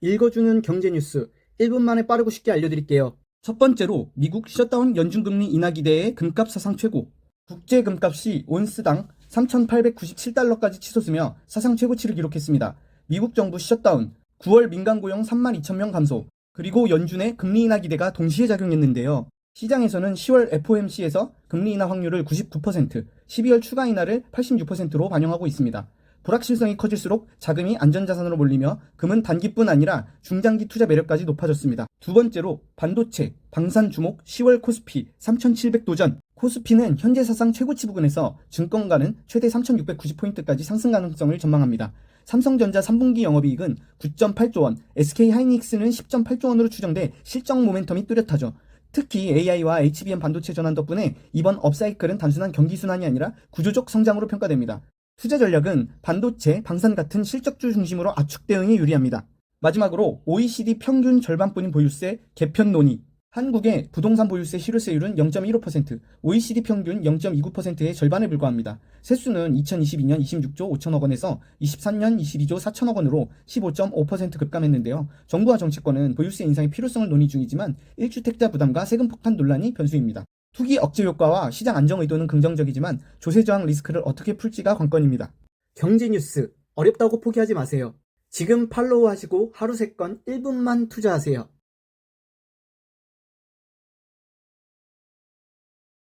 읽어주는 경제 뉴스 1분 만에 빠르고 쉽게 알려드릴게요. 첫 번째로 미국 셧다운 연준금리 인하 기대의 금값 사상 최고. 국제 금값이 온스당 3,897달러까지 치솟으며 사상 최고치를 기록했습니다. 미국 정부 셧다운, 9월 민간 고용 3만 2천 명 감소, 그리고 연준의 금리 인하 기대가 동시에 작용했는데요. 시장에서는 10월 FOMC에서 금리 인하 확률을 99%, 12월 추가 인하를 86%로 반영하고 있습니다. 불확실성이 커질수록 자금이 안전자산으로 몰리며 금은 단기뿐 아니라 중장기 투자 매력까지 높아졌습니다. 두 번째로 반도체, 방산 주목 10월 코스피 3,700 도전. 코스피는 현재 사상 최고치 부근에서 증권가는 최대 3,690포인트까지 상승 가능성을 전망합니다. 삼성전자 3분기 영업이익은 9.8조 원, SK 하이닉스는 10.8조 원으로 추정돼 실적 모멘텀이 뚜렷하죠. 특히 AI와 HBM 반도체 전환 덕분에 이번 업사이클은 단순한 경기 순환이 아니라 구조적 성장으로 평가됩니다. 투자 전략은 반도체, 방산 같은 실적주 중심으로 압축 대응이 유리합니다. 마지막으로 OECD 평균 절반뿐인 보유세 개편 논의. 한국의 부동산 보유세 실효세율은 0.15%, OECD 평균 0.29%의 절반에 불과합니다. 세수는 2022년 26조 5천억 원에서 23년 22조 4천억 원으로 15.5% 급감했는데요. 정부와 정치권은 보유세 인상의 필요성을 논의 중이지만 1주택자 부담과 세금 폭탄 논란이 변수입니다. 투기 억제 효과와 시장 안정 의도는 긍정적이지만 조세 저항 리스크를 어떻게 풀지가 관건입니다. 경제 뉴스 어렵다고 포기하지 마세요. 지금 팔로우 하시고 하루 3건 1분만 투자하세요.